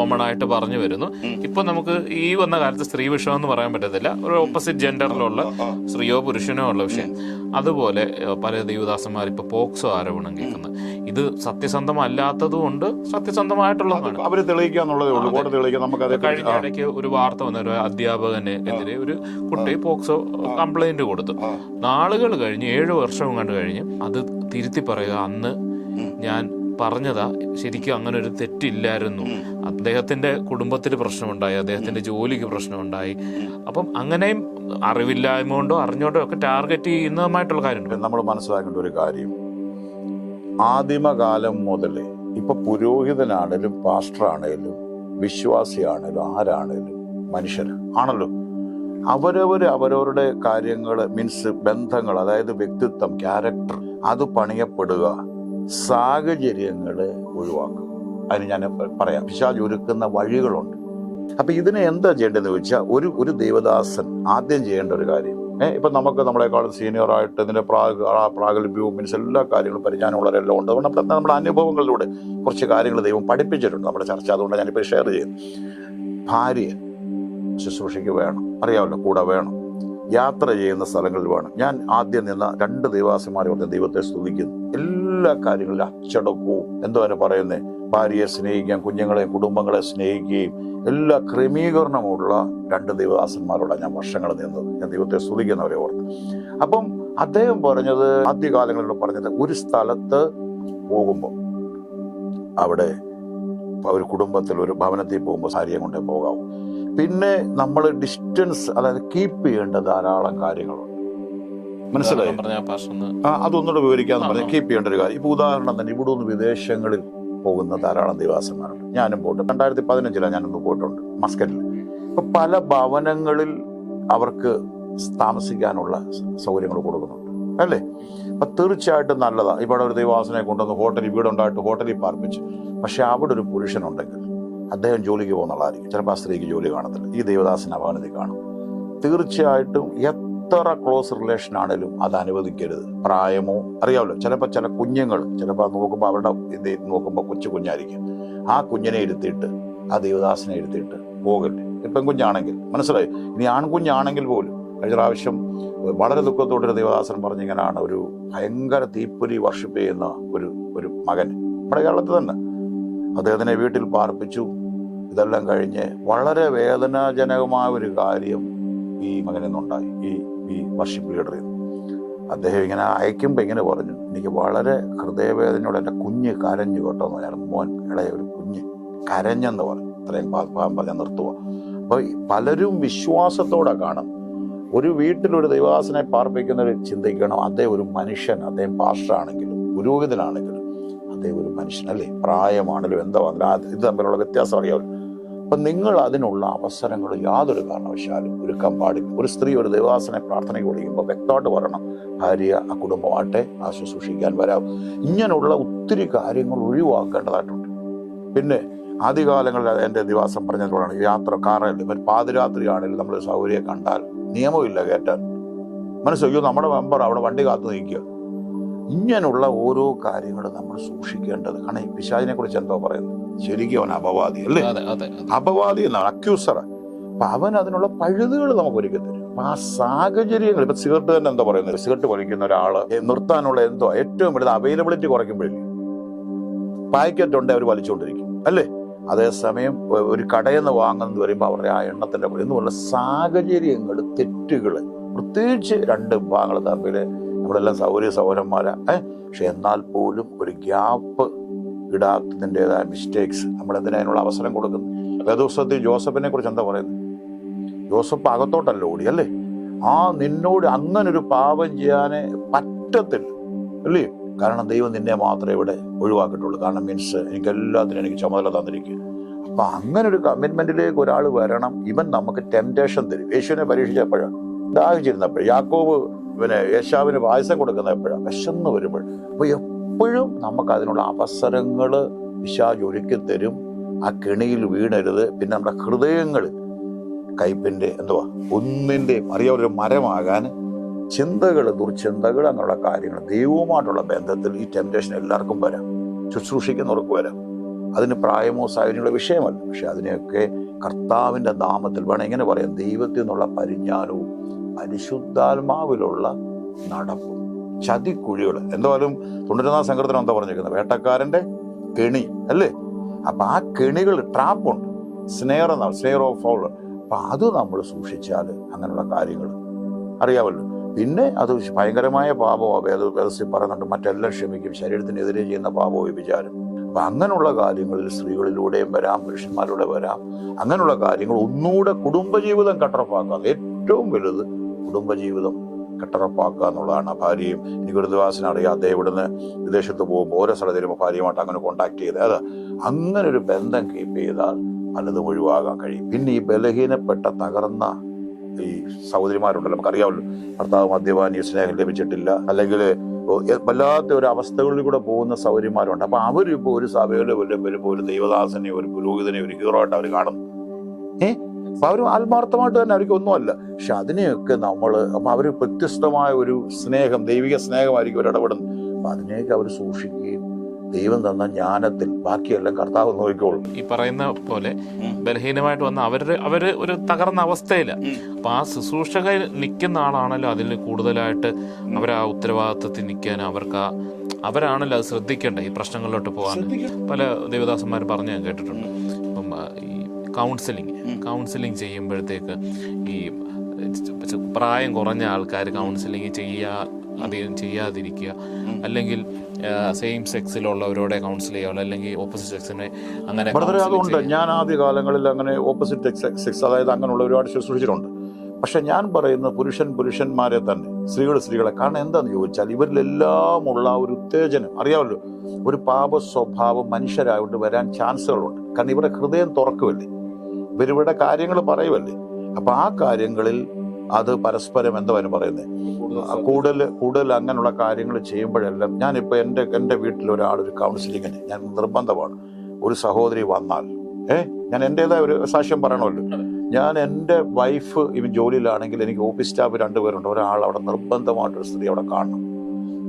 Common ആയിട്ട് പറഞ്ഞു വരുന്നു. ഇപ്പൊ നമുക്ക് ഈ വന്ന കാലത്ത് സ്ത്രീ വിഷയം എന്ന് പറയാൻ പറ്റത്തില്ല. ഒരു ഓപ്പോസിറ്റ് ജെൻഡറിലുള്ള സ്ത്രീയോ പുരുഷനോ ഉള്ള വിഷയം. അതുപോലെ പല ദേവദാസന്മാർ ഇപ്പൊ പോക്സോ ആരോപണം കേൾക്കുന്നത് ഇത് സത്യസന്ധമല്ലാത്തതും ഉണ്ട് സത്യസന്ധമായിട്ടുള്ളതാണ് അവർ തെളിയിക്കാന്നുള്ളതേ ഉള്ളൂ. കോടതി നമുക്ക് കഴിഞ്ഞ ഇടയ്ക്ക് ഒരു വാർത്ത വന്ന ഒരു അധ്യാപകന് എതിരെ ഒരു കുട്ടി പോക്സോ കംപ്ലൈന്റ് കൊടുത്തു. നാളുകൾ കഴിഞ്ഞ് ഏഴു വർഷം കണ്ടു കഴിഞ്ഞ് അത് തിരുത്തി പറയുക അന്ന് ഞാൻ പറഞ്ഞതാ. ശരിക്കും അങ്ങനെ ഒരു തെറ്റില്ലായിരുന്നു. അദ്ദേഹത്തിന്റെ കുടുംബത്തിന് പ്രശ്നമുണ്ടായി. അദ്ദേഹത്തിന്റെ ജോലിക്ക് പ്രശ്നമുണ്ടായി. അപ്പം അങ്ങനെയും അറിവില്ലായ്മ കൊണ്ടോ അറിഞ്ഞോണ്ടോ ഒക്കെ ടാർഗറ്റ് ചെയ്യുന്നതുമായിട്ടുള്ള കാര്യമുണ്ട്? നമ്മൾ മനസ്സിലാക്കേണ്ട ഒരു കാര്യം. ആദിമകാലം മുതലേ ഇപ്പൊ പുരോഹിതനാണേലും പാസ്റ്റർ ആണേലും വിശ്വാസിയാണേലും ആരാണേലും മനുഷ്യർ ആണല്ലോ. അവരവർ അവരവരുടെ കാര്യങ്ങൾ മീൻസ് ബന്ധങ്ങൾ അതായത് വ്യക്തിത്വം ക്യാരക്ടർ അത് പണിയപ്പെടുക. സാഹചര്യങ്ങളെ ഒഴിവാക്കും. അതിന് ഞാൻ പറയാം. പിശാജ് ഒരുക്കുന്ന വഴികളുണ്ട്. അപ്പം ഇതിനെ എന്താ ചെയ്യേണ്ടതെന്ന് ചോദിച്ചാൽ ഒരു ഒരു ദേവദാസൻ ആദ്യം ചെയ്യേണ്ട ഒരു കാര്യം. ഏഹ് ഇപ്പം നമുക്ക് നമ്മളെക്കാളും സീനിയറായിട്ട് ഇതിന്റെ ആ പ്രാഗൽഭ്യവും മീൻസ് എല്ലാ കാര്യങ്ങളും പരിജ്ഞാനമുള്ളവരെല്ലാം ഉണ്ട്. അതുകൊണ്ട് നമ്മുടെ നമ്മുടെ അനുഭവങ്ങളിലൂടെ കുറച്ച് കാര്യങ്ങൾ ദൈവം പഠിപ്പിച്ചിട്ടുണ്ട് നമ്മുടെ ചർച്ച. അതുകൊണ്ട് ഞാനിപ്പോൾ ഷെയർ ചെയ്യും ഭാര്യ ശുശ്രൂഷയ്ക്ക് വേണം. അറിയാമല്ലോ കൂടെ വേണം. യാത്ര ചെയ്യുന്ന സ്ഥലങ്ങളിൽ വേണം. ഞാൻ ആദ്യം നിന്ന രണ്ട് ദൈവാസിമാരെ ദൈവത്തെ സ്തുതിക്കുന്നു. എല്ലാ കാര്യങ്ങളിലും അച്ചടക്കവും. എന്തോ അതിനെ പറയുന്നേ? ഭാര്യയെ സ്നേഹിക്കാൻ കുഞ്ഞുങ്ങളെ കുടുംബങ്ങളെ സ്നേഹിക്കുകയും എല്ലാ ക്രമീകരണമുള്ള രണ്ട് ദൈവദാസന്മാരോടാണ് ഞാൻ വർഷങ്ങൾ നിന്നത്. ഞാൻ ദൈവത്തെ സ്തുതിക്കുന്നവരെ ഓർത്ത്. അപ്പം അദ്ദേഹം പറഞ്ഞത് ആദ്യകാലങ്ങളിൽ പറഞ്ഞത് ഒരു സ്ഥലത്ത് പോകുമ്പോൾ അവിടെ ഒരു കുടുംബത്തിൽ ഒരു ഭവനത്തിൽ പോകുമ്പോൾ ഭാര്യയെ കൊണ്ടേ പോകാവും പിന്നെ നമ്മൾ ഡിസ്റ്റൻസ് അതായത് കീപ്പ് ചെയ്യേണ്ട ധാരാളം കാര്യങ്ങളുണ്ട്. മനസ്സിലായി? ഒന്ന് അതൊന്നുകൂടെ വിവരിക്കാന്ന് പറഞ്ഞാൽ. കീപ്പ് ചെയ്യേണ്ട ഒരു കാര്യം. ഇപ്പൊ ഉദാഹരണം തന്നെ ഇവിടെ നിന്ന് വിദേശങ്ങളിൽ പോകുന്ന ധാരാളം ദിവാസന്മാരുണ്ട്. ഞാനും പോയിട്ട് രണ്ടായിരത്തി പതിനഞ്ചിലാണ് ഞാനൊന്ന് പോയിട്ടുണ്ട് മസ്കറ്റിൽ. ഇപ്പൊ പല ഭവനങ്ങളിൽ അവർക്ക് താമസിക്കാനുള്ള സൗകര്യങ്ങൾ കൊടുക്കുന്നുണ്ട്. അല്ലേ? അപ്പൊ തീർച്ചയായിട്ടും നല്ലതാ. ഇവിടെ ഒരു ദൈവാസനെ കൊണ്ടുവന്ന് ഹോട്ടലിൽ വീടുണ്ടായിട്ട് ഹോട്ടലിൽ പാർപ്പിച്ച്. പക്ഷെ അവിടെ ഒരു പുരുഷനുണ്ടെങ്കിൽ അദ്ദേഹം ജോലിക്ക് പോകുന്നുള്ളതായിരിക്കും ചിലപ്പോൾ ആ സ്ത്രീക്ക് ജോലി കാണത്തില്ല. ഈ ദേവദാസൻ അപകടത്തിൽ കാണും. തീർച്ചയായിട്ടും എത്ര ക്ലോസ് റിലേഷൻ ആണെങ്കിലും അത് അനുവദിക്കരുത്. പ്രായമോ അറിയാമല്ലോ ചിലപ്പോൾ ചില കുഞ്ഞുങ്ങൾ ചിലപ്പോൾ നോക്കുമ്പോൾ അവരുടെ ഇത് നോക്കുമ്പോൾ കൊച്ചു കുഞ്ഞായിരിക്കും. ആ കുഞ്ഞിനെ ഇരുത്തിയിട്ട് ആ ദേവദാസിനെ ഇരുത്തിയിട്ട് പോകല്ലേ ഇപ്പം കുഞ്ഞാണെങ്കിൽ മനസ്സിലായി? ഇനി ആൺകുഞ്ഞാണെങ്കിൽ പോലും കഴിഞ്ഞ പ്രാവശ്യം വളരെ ദുഃഖത്തോടെ ദുഃഖത്തോടൊരു ദേവദാസൻ പറഞ്ഞിങ്ങനെയാണ് ഒരു ഭയങ്കര തീപ്പൊരി വർഷിപ്പ് ചെയ്യുന്ന ഒരു ഒരു മകൻ. നമ്മുടെ കേരളത്തിൽ തന്നെ. അദ്ദേഹത്തിനെ വീട്ടിൽ പാർപ്പിച്ചു. ഇതെല്ലാം കഴിഞ്ഞ് വളരെ വേദനാജനകമായ ഒരു കാര്യം ഈ മകനിൽ നിന്നുണ്ടായി. ഈ വർഷിപ്പ് ലീഡർ ചെയ്തു അദ്ദേഹം ഇങ്ങനെ അയക്കുമ്പോൾ ഇങ്ങനെ പറഞ്ഞു എനിക്ക് വളരെ ഹൃദയവേദനയോടെ എന്റെ കുഞ്ഞ് കരഞ്ഞു കേട്ടോ എന്ന് പറഞ്ഞാൽ മോൻ ഇളയ ഒരു കുഞ്ഞ് കരഞ്ഞെന്ന് പറഞ്ഞു. ഇത്രയും പറഞ്ഞ നിർത്തുക അപ്പോൾ പലരും വിശ്വാസത്തോടെ കാണും. ഒരു വീട്ടിലൊരു ദൈവാസനെ പാർപ്പിക്കുന്നവർ ചിന്തിക്കണം. അദ്ദേഹം ഒരു മനുഷ്യൻ അദ്ദേഹം പാസ്റ്ററാണെങ്കിലും പുരോഹിതനാണെങ്കിലും അദ്ദേഹം ഒരു മനുഷ്യനല്ലേ പ്രായമാണെങ്കിലും എന്തോ ഇത് തമ്മിലുള്ള വ്യത്യാസം അറിയാമല്ലോ. അപ്പൊ നിങ്ങൾ അതിനുള്ള അവസരങ്ങൾ യാതൊരു കാരണവശാലും ഒരുക്കാൻ പാടില്ല. ഒരു സ്ത്രീ ഒരു ദേവാസന പ്രാർത്ഥനയ്ക്ക് വിളിക്കുമ്പോൾ വ്യക്തമായിട്ട് പറയണം ഭാര്യ ആ കുടുംബമാട്ടെ ആ ശുശ്രൂഷിക്കാൻ വരാം ഇങ്ങനെയുള്ള ഒത്തിരി കാര്യങ്ങൾ ഒഴിവാക്കേണ്ടതായിട്ടുണ്ട്. പിന്നെ ആദ്യകാലങ്ങളിൽ എന്റെ ദിവാസം പറഞ്ഞതുകൊണ്ടാണ് യാത്ര കാറല്ല ഇപ്പം നമ്മൾ സൗകര്യം കണ്ടാൽ നിയമമില്ല കയറ്റാൻ. മനസ്സിലായോ നമ്മുടെ മെമ്പർ അവിടെ വണ്ടി കാത്തു നിൽക്കുക. ഇങ്ങനെയുള്ള ഓരോ കാര്യങ്ങളും നമ്മൾ സൂക്ഷിക്കേണ്ടത്. കാരണം ഈ പിശാചിനെ കുറിച്ച് എന്തോ പറയുന്നത് ശരിക്കും അവൻ അപവാദി അല്ലേ? അപവാദി എന്നാണ് അക്യൂസർ അപ്പൊ അവൻ അതിനുള്ള പഴുതുകൾ നമുക്ക് ഒരുക്കി തരും. അപ്പൊ ആ സാഹചര്യങ്ങൾ ഇപ്പൊ സിഗരറ്റ് തന്നെ എന്താ പറയുന്നത്? സിഗരറ്റ് വലിക്കുന്ന ഒരാൾ നിർത്താനുള്ള എന്തോ ഏറ്റവും വലുത് അവൈലബിലിറ്റി കുറയ്ക്കുമ്പോഴില്ലേ പാക്കറ്റ് ഉണ്ട് അവർ വലിച്ചുകൊണ്ടിരിക്കും അല്ലേ? അതേസമയം ഒരു കടയിൽ നിന്ന് വാങ്ങുന്നത് വരുമ്പോൾ അവരുടെ ആ എണ്ണത്തിന്റെ പുറത്ത് എന്നുള്ള സാഹചര്യങ്ങൾ തെറ്റുകൾ പ്രത്യേകിച്ച് രണ്ട് വിഭാഗങ്ങൾ തമ്മിൽ നമ്മളെല്ലാം സൗകര്യ സൗരന്മാരാ പക്ഷെ എന്നാൽ പോലും ഒരു ഗ്യാപ്പ് ഇടാത്തതിന്റെതായ മിസ്റ്റേക്സ് നമ്മളെന്തിനാ അതിനുള്ള അവസരം കൊടുക്കുന്നു വേദോത്സവത്തിൽ ജോസഫിനെ കുറിച്ച് എന്താ പറയുന്നത്? ജോസഫ് അകത്തോട്ടല്ല ഓടി അല്ലേ? ആ നിന്നോട് അങ്ങനൊരു പാപം ചെയ്യാനേ പറ്റത്തില്ല അല്ലേ? കാരണം ദൈവം നിന്നെ മാത്രമേ ഇവിടെ ഒഴിവാക്കിയിട്ടുള്ളൂ കാരണം മീൻസ് എനിക്ക് എല്ലാത്തിനും എനിക്ക് ചുമതല തന്നിരിക്കുക അപ്പൊ അങ്ങനെ ഒരു കമ്മിറ്റ്മെന്റിലേക്ക് ഒരാൾ വരണം ഇവൻ നമുക്ക് ടെംപ്റ്റേഷൻ തരും. യേശുവിനെ പരീക്ഷിച്ചപ്പോഴാണ് ദാഹിച്ചിരുന്നപ്പോഴും യാക്കോബ് പിന്നെ യേശാവിന് പായസം കൊടുക്കുന്ന എപ്പോഴാണ്? വിശന്ന് വരുമ്പോൾ അപ്പൊ എപ്പോഴും നമുക്ക് അതിനുള്ള അവസരങ്ങൾ പിശാജ് ഒരുക്കി തരും. ആ കെണിയിൽ വീണരുത്. പിന്നെ നമ്മുടെ ഹൃദയങ്ങളിൽ കയ്പിന്റെ എന്തുവാ? ഒന്നിന്റെയും അറിയാവുന്ന ഒരു മരമാകാൻ ചിന്തകൾ ദുർചിന്തകൾ എന്നുള്ള കാര്യങ്ങൾ ദൈവവുമായിട്ടുള്ള ബന്ധത്തിൽ ഈ ടെംപ്റ്റേഷൻ എല്ലാവർക്കും വരാം. ശുശ്രൂഷിക്കുന്നവർക്ക് വരാം. അതിന് പ്രായമോ സാഹചര്യങ്ങളോ വിഷയമല്ല. പക്ഷെ അതിനെയൊക്കെ കർത്താവിന്റെ നാമത്തിൽ വേണം. എങ്ങനെ പറയാം? ദൈവത്തിൽ നിന്നുള്ള പരിജ്ഞാനവും പരിശുദ്ധാത്മാവിലുള്ള നടപ്പും. ചതിക്കുഴികൾ എന്തായാലും തൊണ്ണൂറ്റൊന്നാം സങ്കീർത്തനം എന്താ പറഞ്ഞിരിക്കുന്നത്? വേട്ടക്കാരന്റെ കെണി അല്ലേ? അപ്പൊ ആ കെണികൾ ട്രാപ്പുണ്ട് സ്നേഹർ എന്നാണ് സ്നേഹർ ഓഫ് ഫൗൾ അപ്പൊ അത് നമ്മൾ സൂക്ഷിച്ചാൽ അങ്ങനെയുള്ള കാര്യങ്ങൾ അറിയാമല്ലോ. പിന്നെ അത് ഭയങ്കരമായ പാപമോ വേദ വേദസ്യം പറയുന്നുണ്ട് മറ്റെല്ലാം ക്ഷമിക്കും ശരീരത്തിനെതിരെ ചെയ്യുന്ന പാപമോ വിചാരം അപ്പൊ അങ്ങനെയുള്ള കാര്യങ്ങളിൽ സ്ത്രീകളിലൂടെയും വരാം പുരുഷന്മാരിലൂടെ വരാം. അങ്ങനെയുള്ള കാര്യങ്ങൾ ഒന്നുകൂടെ കുടുംബജീവിതം കട്ടറപ്പാക്കുക ഏറ്റവും വലുത് കുടുംബജീവിതം. കട്ടറപ്പാക്കുക എന്നുള്ളതാണ് ഭാര്യയും എനിക്കൊരു ദിവസം അറിയാം അദ്ദേഹം ഇവിടുന്ന് വിദേശത്ത് പോകുമ്പോൾ ഓരോ സ്ഥലത്തിലും ഭാര്യയുമായിട്ട് അങ്ങനെ കോണ്ടാക്ട് ചെയ്ത് അത് അങ്ങനെ ഒരു ബന്ധം കീപ്പ് ചെയ്താൽ പലതും ഒഴിവാകാൻ കഴിയും. പിന്നെ ഈ ബലഹീനപ്പെട്ട തകർന്ന ഈ സഹോദരിമാരുണ്ടല്ലോ നമുക്കറിയാമല്ലോ. ഭർത്താവ് മദ്യപാനി സ്നേഹം ലഭിച്ചിട്ടില്ല. അല്ലെങ്കിൽ വല്ലാത്ത ഒരു അവസ്ഥകളിൽ കൂടെ പോകുന്ന സൗകര്യമാരുണ്ട് അപ്പൊ അവരിപ്പോ ഒരു സഭയിലെ വല്ലതും വരുമ്പോൾ ഒരു ദൈവദാസനെ ഒരു പുരോഹിതനെ ഒരു ഹീറോ ആയിട്ട് അവർ കാണുന്നു. ഏ? അപ്പൊ അവർ ആത്മാർത്ഥമായിട്ട് തന്നെ അവർക്ക് ഒന്നുമല്ല. പക്ഷെ അതിനെയൊക്കെ നമ്മൾ അപ്പൊ അവർ വ്യത്യസ്തമായ ഒരു സ്നേഹം ദൈവിക സ്നേഹമായിരിക്കും അവർ ഇടപെടുന്നത് അപ്പൊ അതിനെയൊക്കെ അവർ സൂക്ഷിക്കുകയും ദൈവം തന്ന ജ്ഞാനത്തിൽ ബാക്കിയെല്ലാം കർത്താവ് നോക്കിക്കോളും. ഈ പറയുന്ന പോലെ ബലഹീനമായിട്ട് വന്ന അവർ അവർ ഒരു തകർന്ന അവസ്ഥയില്ല അപ്പൊ ആ ശുശ്രൂഷകൾ നിൽക്കുന്ന ആളാണല്ലോ അതിൽ കൂടുതലായിട്ട് അവർ ആ ഉത്തരവാദിത്വത്തിൽ നിൽക്കാൻ അവർക്ക് ആ അവരാണല്ലോ അത് ശ്രദ്ധിക്കേണ്ടത് ഈ പ്രശ്നങ്ങളിലോട്ട് പോകാൻ. പല ദേവദാസന്മാർ പറഞ്ഞു ഞാൻ കേട്ടിട്ടുണ്ട്. അപ്പം ഈ കൗൺസിലിംഗ് കൗൺസിലിംഗ് ചെയ്യുമ്പോഴത്തേക്ക് ഈ പ്രായം കുറഞ്ഞ ആൾക്കാർ കൗൺസിലിംഗ് ചെയ്യാ അധികം ചെയ്യാതിരിക്കുക. അല്ലെങ്കിൽ സെയിം സെക്സിലുള്ളവരോടെ കൗൺസിൽ ചെയ്യാവുള്ളൂ അല്ലെങ്കിൽ ഓപ്പോസിറ്റ് സെക്സിനെ അങ്ങനെ ബ്രദറെ അതുണ്ട്. ഞാൻ ആദ്യ കാലങ്ങളിൽ അങ്ങനെ ഓപ്പോസിറ്റ് സെക്സ് അതായത് അങ്ങനെയുള്ള ഒരുപാട് ശുശ്രൂഷിച്ചിട്ടുണ്ട്. പക്ഷെ ഞാൻ പറയുന്ന പുരുഷൻ പുരുഷന്മാരെ തന്നെ സ്ത്രീകൾ സ്ത്രീകളെ കാരണം എന്താന്ന് ചോദിച്ചാൽ ഇവരിലെല്ലാം ഉള്ള ഒരു ഉത്തേജനം അറിയാമല്ലോ ഒരു പാപ സ്വഭാവം മനുഷ്യരായോണ്ട് വരാൻ ചാൻസുകളുണ്ട്. കാരണം ഇവരുടെ ഹൃദയം തുറക്കുമല്ലേ ഇവരിവിടെ കാര്യങ്ങൾ പറയുമല്ലേ അപ്പൊ ആ കാര്യങ്ങളിൽ അത് പരസ്പരം എന്തുവാനും പറയുന്നത് കൂടുതൽ കൂടുതൽ അങ്ങനെയുള്ള കാര്യങ്ങൾ ചെയ്യുമ്പോഴെല്ലാം ഞാനിപ്പോൾ എന്റെ എന്റെ വീട്ടിൽ ഒരാൾ ഒരു കൗൺസിലിങ്ങിന് ഞാൻ നിർബന്ധമാണ്. ഒരു സഹോദരി വന്നാൽ ഏ? ഞാൻ എന്റെതായ ഒരു സാക്ഷ്യം പറയണമല്ലോ. ഞാൻ എന്റെ വൈഫ് ഇവൻ ജോലിയിലാണെങ്കിൽ എനിക്ക് ഓഫീസ് സ്റ്റാഫ് രണ്ടുപേരുണ്ട്. ഒരാൾ അവിടെ നിർബന്ധമായിട്ടൊരു സ്ത്രീ അവിടെ കാണണം.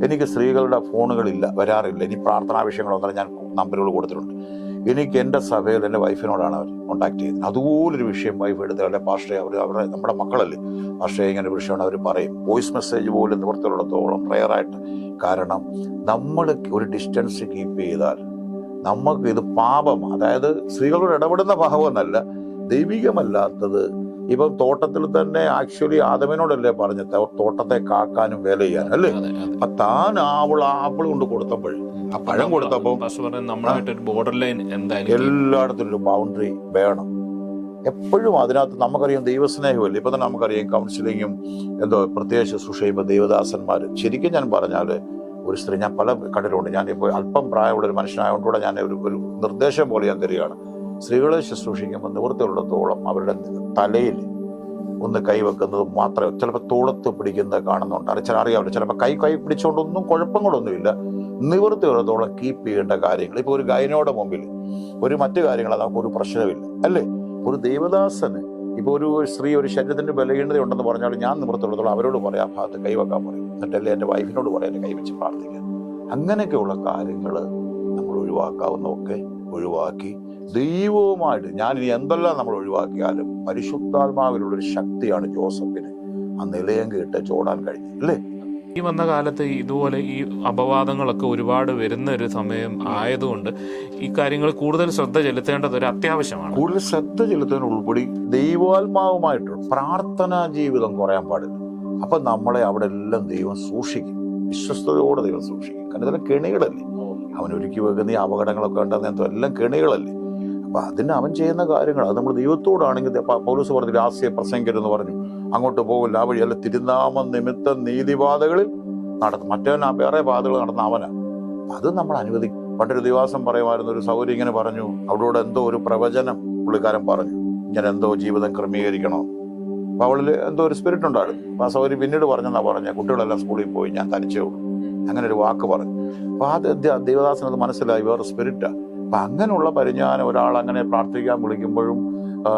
എനിക്ക് സ്ത്രീകളുടെ ഫോണുകളില്ല വരാറില്ല. ഇനി പ്രാർത്ഥനാ വിഷയങ്ങൾ വന്നാൽ ഞാൻ നമ്പറുകൾ കൊടുത്തിട്ടുണ്ട്. എനിക്ക് എന്റെ സഭയിൽ എന്റെ വൈഫിനോടാണ് അവർ കോണ്ടാക്ട് ചെയ്യുന്നത്. അതുപോലൊരു വിഷയം വൈഫ് എടുത്ത് അല്ലെ പാഷയെ അവർ അവരുടെ നമ്മുടെ മക്കളല്ലേ? പാഷയെ ഇങ്ങനെ വിഷയമാണ് അവർ പറയും. വോയിസ് മെസ്സേജ് പോലും നിവർത്തിയുള്ളിടത്തോളം പ്രയറായിട്ട് കാരണം നമ്മൾ ഒരു ഡിസ്റ്റൻസ് കീപ്പ് ചെയ്താൽ നമുക്ക് ഇത് പാപം അതായത് സ്ത്രീകളോട് ഇടപെടുന്ന പാപമെന്നല്ല ദൈവികമല്ലാത്തത് ഇപ്പം തോട്ടത്തിൽ തന്നെ ആക്ച്വലി ആദമിനോടല്ലേ പറഞ്ഞത്? തോ- തോട്ടത്തെ കാക്കാനും വേല ചെയ്യാനും അല്ലേ. അപ്പൊ താൻ ആവിൾ ആപ്പിൾ കൊണ്ട് കൊടുത്തപ്പോൾ ആ പഴം കൊടുത്തപ്പോൾ ബോർഡർ ലൈൻ എന്തായാലും എല്ലായിടത്തും ഒരു ബൗണ്ടറി വേണം. എപ്പോഴും അതിനകത്ത് നമുക്കറിയാം ദൈവസ്നേഹമല്ലേ? ഇപ്പൊ തന്നെ നമുക്കറിയാം കൗൺസിലിങ്ങും എന്തോ പ്രത്യേക ശുശ്രൂഷ ചെയ്യുമ്പോൾ ദൈവദാസന്മാർ ശരിക്കും ഞാൻ പറഞ്ഞാൽ ഒരു സ്ത്രീ ഞാൻ പല കണ്ടിട്ടുണ്ട് ഞാൻ ഇപ്പോൾ അല്പം പ്രായമുള്ള ഒരു മനുഷ്യനായതുകൊണ്ട് കൂടെ ഞാൻ ഒരു ഒരു നിർദ്ദേശം പോലെ ഞാൻ തരികയാണ്. സ്ത്രീകളെ ശുശ്രൂഷിക്കുമ്പോൾ നിവൃത്തിയുള്ളിടത്തോളം അവരുടെ തലയിൽ ഒന്ന് കൈവെക്കുന്നത് മാത്രമേ ചിലപ്പോൾ തോളത്ത് പിടിക്കുന്നത് കാണുന്നുണ്ട്. അല്ല ചില അറിയാമല്ലോ ചിലപ്പോൾ കൈ കൈ പിടിച്ചുകൊണ്ടൊന്നും കുഴപ്പങ്ങളൊന്നുമില്ല. നിവൃത്തിയുള്ളത്തോളം കീപ്പ് ചെയ്യേണ്ട കാര്യങ്ങൾ. ഇപ്പോൾ ഒരു ഗൈനോടെ മുമ്പിൽ ഒരു മറ്റു കാര്യങ്ങൾ നമുക്ക് ഒരു പ്രശ്നമില്ല അല്ലേ? ഒരു ദേവദാസന് ഇപ്പോൾ ഒരു സ്ത്രീ ഒരു ശരീരത്തിന്റെ ബലഹീനത ഉണ്ടെന്ന് പറഞ്ഞാൽ ഞാൻ നിവൃത്തിയുള്ളത്തോളം അവരോട് പറയാം ആ ഭാഗത്ത് കൈവെക്കാൻ പറയും. എന്നിട്ടല്ലേ എന്റെ വൈഫിനോട് പറയാം എന്റെ കൈവച്ച് പ്രാർത്ഥിക്കാൻ അങ്ങനെയൊക്കെയുള്ള കാര്യങ്ങൾ നമ്മൾ ഒഴിവാക്കാവുന്നതൊക്കെ ഒഴിവാക്കി ദൈവവുമായിട്ട് ഞാൻ ഇനി എന്തെല്ലാം നമ്മൾ ഒഴിവാക്കിയാലും പരിശുദ്ധാത്മാവിലുള്ള ഒരു ശക്തിയാണ് ജോസഫിന് ആ നിലയം കേട്ട് ചോടാൻ കഴിഞ്ഞത് അല്ലേ? ഈ വന്ന കാലത്ത് ഇതുപോലെ ഈ അപവാദങ്ങളൊക്കെ ഒരുപാട് വരുന്ന ഒരു സമയം ആയതുകൊണ്ട് ഈ കാര്യങ്ങൾ കൂടുതൽ ശ്രദ്ധ ചെലുത്തേണ്ടത് ഒരു അത്യാവശ്യമാണ്. കൂടുതൽ ശ്രദ്ധ ചെലുത്താൻ ഉൾപ്പെടി ദൈവാത്മാവുമായിട്ട് പ്രാർത്ഥനാ ജീവിതം കുറയാൻ പാടില്ല. അപ്പൊ നമ്മളെ അവിടെ എല്ലാം ദൈവം സൂക്ഷിക്കും. വിശ്വസ്തയോടെ ദൈവം സൂക്ഷിക്കും. കാരണം ഇതെല്ലാം കെണികളല്ലേ? അവൻ ഒരുക്കി വെക്കുന്ന ഈ അപകടങ്ങളൊക്കെ ഉണ്ടെന്ന് എന്തോ എല്ലാം കെണികളല്ലേ? അപ്പൊ അതിന് അവൻ ചെയ്യുന്ന കാര്യങ്ങൾ. അത് നമ്മൾ ദൈവത്തോടാണെങ്കിൽ പൗലൂസ് പറഞ്ഞു രാസ്യ പ്രസംഗരെന്ന് പറഞ്ഞു. അങ്ങോട്ട് പോകില്ല ആ വഴി അല്ല തിരുനാമ നിമിത്തം നീതിപാതകളിൽ നടത്തും മറ്റവൻ വേറെ പാതകൾ നടന്ന അവനാ. അത് നമ്മൾ അനുവദിക്കും പണ്ടൊരു ദിവസം പറയുമായിരുന്നു ഒരു സൗകര്യം ഇങ്ങനെ പറഞ്ഞു. അവിടെ എന്തോ ഒരു പ്രവചനം പുള്ളിക്കാരൻ പറഞ്ഞു. ഇങ്ങനെ എന്തോ ജീവിതം ക്രമീകരിക്കണോ? അപ്പൊ അവളിൽ എന്തോ ഒരു സ്പിരിറ്റ് ഉണ്ടായിരുന്നു. അപ്പൊ ആ സൗകര്യം പിന്നീട് പറഞ്ഞെന്നാ പറഞ്ഞ. കുട്ടികളെല്ലാം സ്കൂളിൽ പോയി. ഞാൻ തനിച്ചേ ഉള്ളൂ. അങ്ങനെ ഒരു വാക്ക് പറഞ്ഞു. അപ്പൊ ആ ദ- അത് മനസ്സിലായി. വേറെ സ്പിരിറ്റാ അപ്പൊ അങ്ങനെയുള്ള പരിജ്ഞാനം ഒരാൾ അങ്ങനെ പ്രാർത്ഥിക്കാൻ വിളിക്കുമ്പോഴും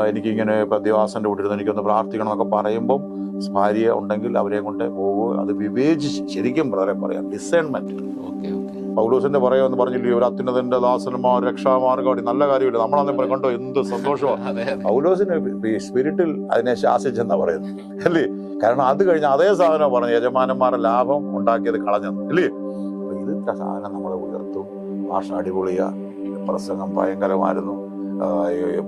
എനിക്കിങ്ങനെ ഇപ്പം ദേവാസന്റെ കൂട്ടിരുന്ന് എനിക്കൊന്ന് പ്രാർത്ഥിക്കണം എന്നൊക്കെ പറയുമ്പം ഭാര്യ ഉണ്ടെങ്കിൽ അവരെ കൊണ്ട് പോകുക അത് വിവേചിച്ച് ശരിക്കും വളരെ പറയാം. ഡിസൈൻമെന്റ് ഓക്കെ ഓക്കെ. പൗലോസിന്റെ പറയാമെന്ന് പറഞ്ഞില്ലേ ഒരു അത്യുന്നതന്റെ ദാസന്മാർ രക്ഷാമാർഗം നല്ല കാര്യമില്ല. നമ്മളാണെന്ന് പറയും കണ്ടോ എന്ത് സന്തോഷമാണ് പൗലോസിന് സ്പിരിറ്റിൽ അതിനെ ശാസിച്ചെന്നാ പറയുന്നത്. അല്ലേ? കാരണം അത് കഴിഞ്ഞ അതേ സാധനം പറഞ്ഞു യജമാനന്മാരെ ലാഭം ഉണ്ടാക്കിയത് കളഞ്ഞെന്ന്. അല്ലേ? അപ്പൊ ഇത് സാധനം നമ്മളെ ഉയർത്തും. ഭാഷ അടിപൊളിയാ. പ്രസംഗം ഭയങ്കരമായിരുന്നു.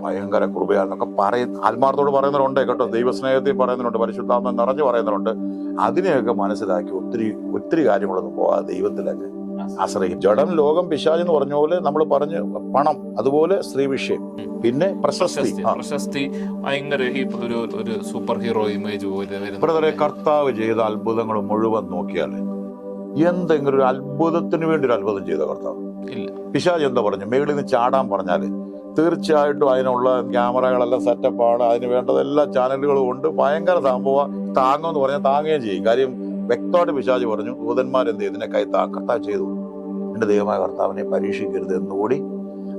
ഭയങ്കര കൃപയായിരുന്നൊക്കെ പറയുന്ന ആത്മാർത്ഥത്തോട് പറയുന്നവരുണ്ട് കേട്ടോ. ദൈവസ്നേഹത്തിൽ പറയുന്നവരുണ്ട്. പരിശുദ്ധാത്മ നിറഞ്ഞു പറയുന്നവരുണ്ട്. അതിനെയൊക്കെ മനസ്സിലാക്കി ഒത്തിരി ഒത്തിരി കാര്യങ്ങളൊന്നും പോവാ ദൈവത്തിലൊക്കെ ആശ്രയിക്കും. ജഡം ലോകം പിശാജ് എന്ന് പറഞ്ഞ പോലെ നമ്മൾ പറഞ്ഞു പണം അതുപോലെ സ്ത്രീ വിഷയം പിന്നെ പ്രശസ്തി. പ്രശസ്തി. ഭയങ്കര ഒരു ഒരു സൂപ്പർ ഹീറോ ഇമേജ് പോലെ ബ്രദറെ കർത്താവ് ചെയ്ത അത്ഭുതങ്ങൾ മുഴുവൻ നോക്കിയാൽ എന്തെങ്കിലും ഒരു അത്ഭുതത്തിന് വേണ്ടി ഒരു അത്ഭുതം ചെയ്ത കർത്താവ്. പിശാജ് എന്താ പറഞ്ഞു? മേളിൽ നിന്ന് ചാടാൻ പറഞ്ഞാൽ തീർച്ചയായിട്ടും അതിനുള്ള ക്യാമറകളെല്ലാം സെറ്റപ്പാണ്. അതിന് വേണ്ടത് എല്ലാ ചാനലുകളും ഉണ്ട്. ഭയങ്കര സംഭവം താങ്ങുമെന്ന് പറഞ്ഞാൽ താങ്ങുകയും ചെയ്യും. കാര്യം വ്യക്തമായിട്ട് പിശാജ് പറഞ്ഞു ദൂതന്മാരെന്ത്? ഇതിനെ കൈ താ ചെയ്തു. എന്റെ ദൈവമായ കർത്താവിനെ പരീക്ഷിക്കരുത് എന്നുകൂടി.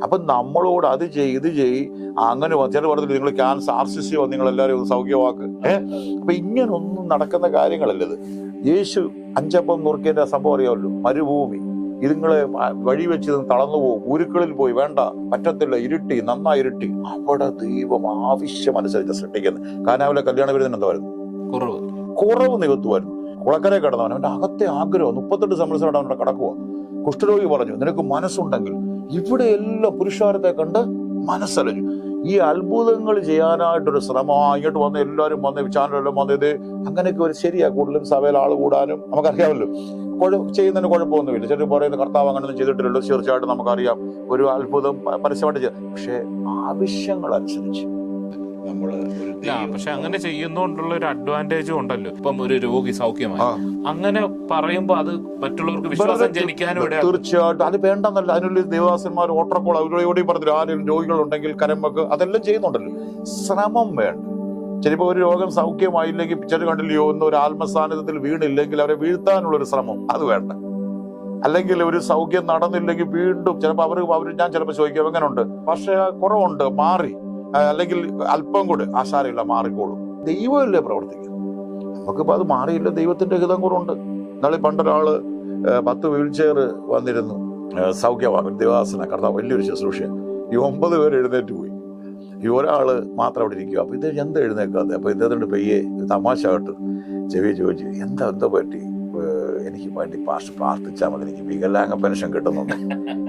അപ്പൊ നമ്മളോട് അത് ചെയ്യ് ഇത് ചെയ്യ്. അങ്ങനെ ചില പറഞ്ഞു നിങ്ങൾ ക്യാൻസർ ആർ സി സി വന്ന് നിങ്ങൾ എല്ലാവരും സൗഖ്യമാക്ക്. ഏഹ് അപ്പൊ ഇങ്ങനൊന്നും നടക്കുന്ന കാര്യങ്ങളല്ലത് യേശു അഞ്ചപ്പം നുറുക്കിയതിന്റെ സംഭവം അറിയാമല്ലോ. മരുഭൂമി. ഇതുങ്ങളെ വഴി വെച്ച് ഇത് തളർന്നു പോകും. ഉരുക്കളിൽ പോയി വേണ്ട പറ്റത്തില്ല ഇരുട്ടി നന്നായി ഇരുട്ടി. അവിടെ ദൈവം ആവശ്യമനുസരിച്ച് സൃഷ്ടിക്കുന്നത് കാനാവിലെ കല്യാണ വിരുദ്ധൻ എന്തായിരുന്നു കുറവ്. കുറവ് നികത്തുമായിരുന്നു. കുളക്കരെ കടന്നവൻ അവന്റെ അകത്തെ ആഗ്രഹം മുപ്പത്തെട്ട് സംവത്സരം അവന്റെ കടക്കുക കുഷ്ഠരോഗി പറഞ്ഞു നിനക്ക് മനസ്സുണ്ടെങ്കിൽ ഇവിടെ എല്ലാം പുരുഷാരത്തെ കണ്ട് മനസ്സലഞ്ഞു. ഈ അത്ഭുതങ്ങൾ ചെയ്യാനായിട്ടൊരു ശ്രമം. ഇങ്ങോട്ട് വന്ന് എല്ലാവരും വന്ന് ചാനലെല്ലാം വന്ന് ഇത് അങ്ങനെയൊക്കെ ഒരു ശരിയാ. കൂടുതലും സഭയിൽ ആൾ കൂടാനും നമുക്കറിയാമല്ലോ. ചെയ്യുന്നതിന് കുഴപ്പമൊന്നുമില്ല. ചിലർ പറയുന്ന കർത്താവ് അങ്ങനെയൊന്നും ചെയ്തിട്ടില്ലല്ലോ. തീർച്ചയായിട്ടും നമുക്കറിയാം. ഒരു അത്ഭുതം പരസ്യമായിട്ട് ചെയ്യാം. പക്ഷേ ആവശ്യങ്ങൾ അനുസരിച്ച് നമ്മൾ പക്ഷെ അങ്ങനെ ചെയ്യുന്നോണ്ടുള്ള ഒരു അഡ്വാന്റേജും ഉണ്ടല്ലോ. ഇപ്പം ഒരു രോഗി സൗഖ്യമായി. അങ്ങനെ പറയുമ്പോ അത് മറ്റുള്ളവർക്ക് വിശ്വാസം ജനിക്കാനും ഇവിടെ തീർച്ചയായിട്ടും. അത് വേണ്ടെന്നല്ല. അതിനുള്ള ദേവാസന്മാർ ഓട്ടർക്കോൾ അവരോടെയും പറഞ്ഞു ആരെങ്കിലും രോഗികളുണ്ടെങ്കിൽ കരമ്പക്ക് അതെല്ലാം ചെയ്യുന്നുണ്ടല്ലോ. ശ്രമം വേണ്ട. ചിലപ്പോൾ ഒരു രോഗം സൗഖ്യമായില്ലെങ്കിൽ പിച്ചർ കണ്ടില്ലയോ എന്ന് ഒരു ആത്മസാന്നിധ്യത്തിൽ വീണില്ലെങ്കിൽ അവരെ വീഴ്ത്താനുള്ള ഒരു ശ്രമം. അത് വേണ്ട. അല്ലെങ്കിൽ ഒരു സൗഖ്യം നടന്നില്ലെങ്കിൽ വീണ്ടും ചിലപ്പോൾ അവർ അവർ ഞാൻ ചിലപ്പോൾ ചോദിക്കും എങ്ങനെയുണ്ട് പക്ഷേ കുറവുണ്ട്. മാറി. അല്ലെങ്കിൽ അല്പം കൂടെ ആശാരമില്ല മാറിക്കോളും. ദൈവമല്ലേ പ്രവർത്തിക്കുക നമുക്കിപ്പോൾ അത് മാറിയില്ല ദൈവത്തിന്റെ ഹിതം കുറവുണ്ട് എന്നാളെ പണ്ടൊരാൾ ഏഹ് പത്ത് വീൽ ചെയർ വന്നിരുന്നു. സൗഖ്യമാണ് ദേവാസന കർത്താവ് വലിയൊരു ശുശ്രൂഷ. ഈ ഒമ്പത് പേര് എഴുന്നേറ്റ് പോയി. ഈ ഒരാൾ മാത്രം അവിടെ ഇരിക്കുക. അപ്പോൾ ഇത് എന്താ എഴുന്നേക്കാതെ അപ്പൊ ഇദ്ദേഹത്തിന്റെ പെയ്യെ തമാശ കേട്ട് ചെവി ചോദിച്ചു. എന്താ എന്താ പറ്റി? എനിക്ക് വേണ്ടി പാസ്റ്റ് പ്രാർത്ഥിച്ചാൽ മതി. എനിക്ക് വികലാംഗ പെൻഷൻ കിട്ടുന്നുണ്ട്.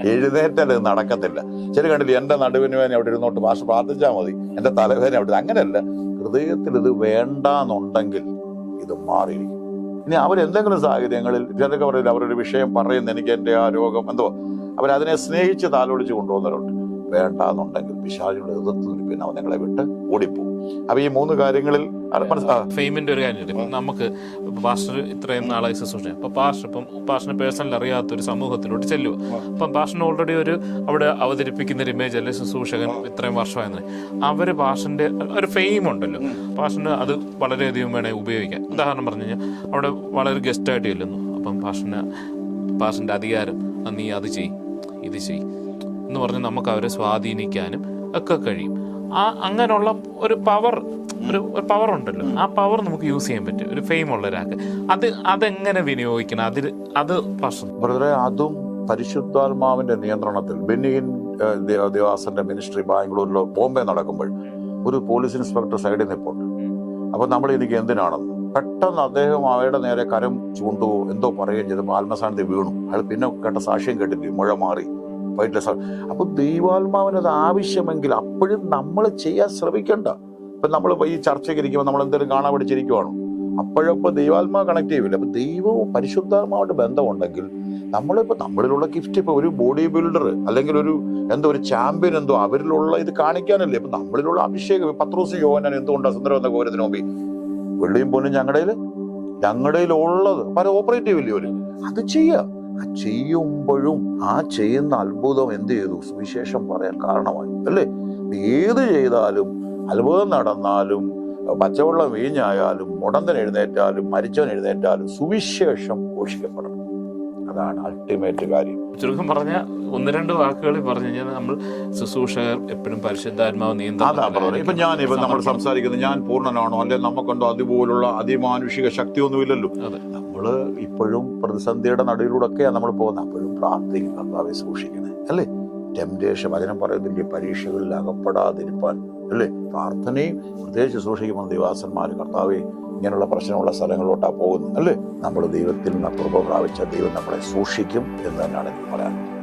എഴുന്നേറ്റത് നടക്കത്തില്ല. ശരി കണ്ടില്ല? എന്റെ നടുവിന് അവിടെ ഇരുന്നോട്ട് പാസ്റ്റ് പ്രാർത്ഥിച്ചാൽ മതി. എന്റെ തലവേദന അവിടെ അങ്ങനെയല്ല. ഹൃദയത്തിൽ ഇത് വേണ്ടാന്നുണ്ടെങ്കിൽ ഇത് മാറിയിരിക്കും. ഇനി അവരെന്തെങ്കിലും സാഹചര്യങ്ങളിൽ ചിലർക്ക് പറയില്ല അവരൊരു വിഷയം പറയുന്ന എനിക്ക് എന്റെ ആ രോഗം എന്തോ. അവരതിനെ സ്നേഹിച്ച് താലോടിച്ച് കൊണ്ടുപോകുന്നവരുണ്ട്. വേണ്ടാന്നുണ്ടെങ്കിൽ പിശാചിയുടെ എതിർത്ത് നിൽപ്പിന് അവൻ നിങ്ങളെ വിട്ട് ഓടിപ്പോവും. അപ്പൊ ഈ മൂന്ന് കാര്യങ്ങളിൽ ഫെയിമിന്റെ ഒരു കാര്യം നമുക്ക് പാസ്റ്റർ ഇത്രയും നാളായി ശുശ്രൂഷ അപ്പൊ പാസ്റ്റർ ഇപ്പം പാസ്റ്ററിനെ പേഴ്സണൽ അറിയാത്ത ഒരു സമൂഹത്തിലോട്ട് ചെല്ലുക. അപ്പം പാസ്റ്ററിന് ഓൾറെഡി ഒരു അവിടെ അവതരിപ്പിക്കുന്ന ഒരു ഇമേജ് അല്ലെ ശുശ്രൂഷകൻ ഇത്രയും വർഷമായിരുന്നു അവർ പാസ്റ്ററിന്റെ ഒരു ഫെയിം ഉണ്ടല്ലോ. പാസ്റ്ററിന് അത് വളരെയധികം വേണേ ഉപയോഗിക്കാം ഉദാഹരണം പറഞ്ഞു കഴിഞ്ഞാൽ അവിടെ വളരെ ഗസ്റ്റായിട്ട് ചെല്ലുന്നു. അപ്പം പാസ്റ്ററിന് പാസ്റ്ററിന്റെ അധികാരം "ആ, നീ അത് ചെയ് ഇത് ചെയ് എന്ന് പറഞ്ഞ് നമുക്ക് അവരെ സ്വാധീനിക്കാനും ഒക്കെ കഴിയും. ആ അങ്ങനെയുള്ള ഒരു പവർ ഒരു പവർ ഉണ്ടല്ലോ. ആ പവർ നമുക്ക് യൂസ് ചെയ്യാൻ പറ്റും. ഒരു ഫെയിം ഉള്ള ഒരാൾക്ക്. അത് അതെങ്ങനെ വിനിയോഗിക്കണം? അതിൽ അത് പ്രശ്നം. അതും പരിശുദ്ധാത്മാവിന്റെ നിയന്ത്രണത്തിൽ. ബെന്നിയൻ ദേവാസന്റെ മിനിസ്ട്രി ബാംഗ്ലൂരിലോ ബോംബെ നടക്കുമ്പോൾ ഒരു പോലീസ് ഇൻസ്പെക്ടർ സൈഡിൽ നിൽപ്പുണ്ട് അപ്പൊ നമ്മൾ എനിക്ക് എന്തിനാണെന്ന്. പെട്ടെന്ന് അദ്ദേഹം അവയുടെ നേരെ കരം ചൂണ്ടുവോ എന്തോ പറയുകയും ചെയ്തപ്പോൾ ആത്മസാന്നിധ്യം വീണു. അയാൾ പിന്നെ കേട്ട സാക്ഷ്യം കേട്ടിട്ട് മുഴ മാറി. വയറ്റിലെ സാ- അപ്പൊ ദൈവാത്മാവിന് അത് ആവശ്യമെങ്കിൽ അപ്പോഴും നമ്മൾ ചെയ്യാൻ ശ്രമിക്കണ്ട. ഇപ്പൊ നമ്മൾ ഈ ചർച്ചയ്ക്ക് ഇരിക്കുമ്പോൾ നമ്മൾ എന്തെങ്കിലും കാണാൻ പഠിച്ചിരിക്കുവാണോ അപ്പോഴപ്പോ ദൈവാത്മാവ് കണക്ട് ചെയ്യില്ല. അപ്പൊ ദൈവവും പരിശുദ്ധാത്മാവായിട്ട് ബന്ധമുണ്ടെങ്കിൽ നമ്മളിപ്പോ നമ്മളിലുള്ള ഗിഫ്റ്റ് ഇപ്പൊ ഒരു ബോഡി ബിൽഡർ അല്ലെങ്കിൽ ഒരു എന്തോ ഒരു ചാമ്പ്യൻ എന്തോ അവരിലുള്ള ഇത് കാണിക്കാനല്ലേ? ഇപ്പൊ നമ്മളിലുള്ള അഭിഷേകം പത്രോസ് യോഹനാൻ എന്തുകൊണ്ടാണ് സുന്ദരം എന്ന ഗൗരവത്തിന് മുമ്പിൽ? വെള്ളിയും പൊന്നും ഞങ്ങളുടെ ഞങ്ങളുടെ ഉള്ളത് പല ഓപ്പറേറ്റീവ് ഇല്ലേ ഒരു അത് ചെയ്യാം. ചെയ്യുമ്പോഴും ആ ചെയ്യുന്ന അത്ഭുതം എന്ത് ചെയ്തു? സുവിശേഷം പറയാൻ കാരണമായി. അല്ലേ? ഏത് ചെയ്താലും അത്ഭുതം നടന്നാലും പച്ചവെള്ളം വീഞ്ഞായാലും മുടന്തൻ എഴുന്നേറ്റാലും മരിച്ചവൻ എഴുന്നേറ്റാലും സുവിശേഷം ഘോഷിക്കപ്പെടണം. അതാണ് അൾട്ടിമേറ്റ് കാര്യം. ചുരുക്കം പറഞ്ഞ ഒന്ന് രണ്ട് വാക്കുകളിൽ പറഞ്ഞു കഴിഞ്ഞാൽ നമ്മൾ ശുശ്രൂഷകർ എപ്പോഴും പരിശുദ്ധാത്മാവ് അതാ പറഞ്ഞത്. ഇപ്പൊ ഞാൻ ഇപ്പൊ നമ്മൾ സംസാരിക്കുന്നത് ഞാൻ പൂർണനാണോ അല്ലെ നമുക്കുണ്ടോ അതുപോലുള്ള അതിമാനുഷിക ശക്തിയൊന്നുമില്ലല്ലോ. ഇല്ലല്ലോ നമ്മൾ ഇപ്പോഴും പ്രതിസന്ധിയുടെ നടുവിലൂടെ ഒക്കെയാണ് നമ്മൾ പോകുന്നത്. അപ്പോഴും പ്രാർത്ഥിക്കും. കർത്താവെ സൂക്ഷിക്കണേ. അല്ലേ? ടെംപ്റ്റേഷൻ വചനം പറയുന്നില്ലേ പരീക്ഷകളിൽ അകപ്പെടാതിരിപ്പാൻ. അല്ലേ? പ്രാർത്ഥനയും പ്രത്യേകിച്ച് സൂക്ഷിക്കുമ്പോൾ ദിവാസന്മാർ കർത്താവെ ഇങ്ങനെയുള്ള പ്രശ്നമുള്ള സ്ഥലങ്ങളിലോട്ടാണ് പോകുന്നത്. അല്ലേ? നമ്മൾ ദൈവത്തിൽ നിന്ന് കൃപ പ്രാപിച്ച ദൈവം നമ്മളെ സൂക്ഷിക്കും എന്ന് തന്നെയാണ് എനിക്ക് പറയാൻ